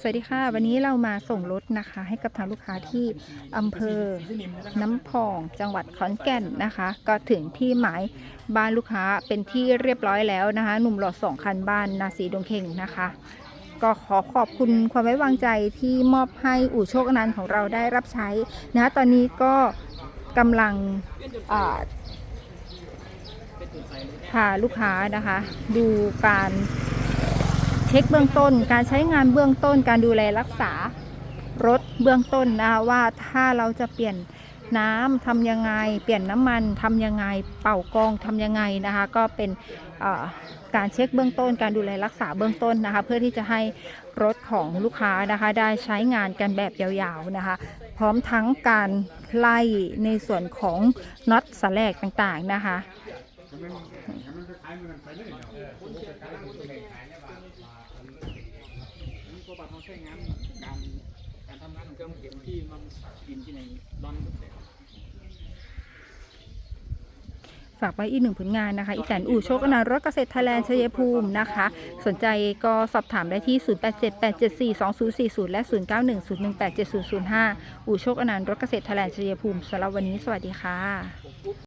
สวัสดีค่ะ วันนี้เรามาส่งรถนะคะ ให้กับทางลูกค้าที่อำเภอน้ำพองจังหวัดขอนแก่นนะคะ ก็ถึงที่หมายบ้านลูกค้าเป็นที่เรียบร้อยแล้วนะคะ หนุ่มหล่อสองคันบ้านนาสีดงเข่งนะคะ ก็ขอขอบคุณความไว้วางใจที่มอบให้อู่โชคอนันต์ของเราได้รับใช้นะะตอนนี้ก็กำลังพาลูกค้านะคะ ดูการ เช็คเบื้องต้น การใช้งานเบื้องต้น การดูแลรักษารถเบื้องต้นนะคะว่าถ้าเราจะเปลี่ยนน้ำทำยังไง เปลี่ยนน้ำมันทำยังไง เป่ากองทำยังไงนะคะ ก็เป็นการเช็คเบื้องต้น การดูแลรักษาเบื้องต้นนะคะ เพื่อที่จะให้รถของลูกค้านะคะ ได้ใช้งานกันแบบยาวๆนะคะ พร้อมทั้งการไล่ในส่วนของน็อตสแลกต่างๆนะคะ นี่ก็บัตรเขาใช้งานการการทำงานของเครื่องเก็บที่มันกินที่ในร้อนแบบฝากไว้อีกหนึ่งผลงานนะคะ อีแตนอู่โชคอนันต์รถเกษตรไทยแลนด์ชัยภูมินะคะ สนใจก็สอบถามได้ที่ 0878742040 และ 0910187005 อู่โชคอนันต์รถเกษตรไทยแลนด์ชัยภูมิสำหรับวันนี้สวัสดีค่ะ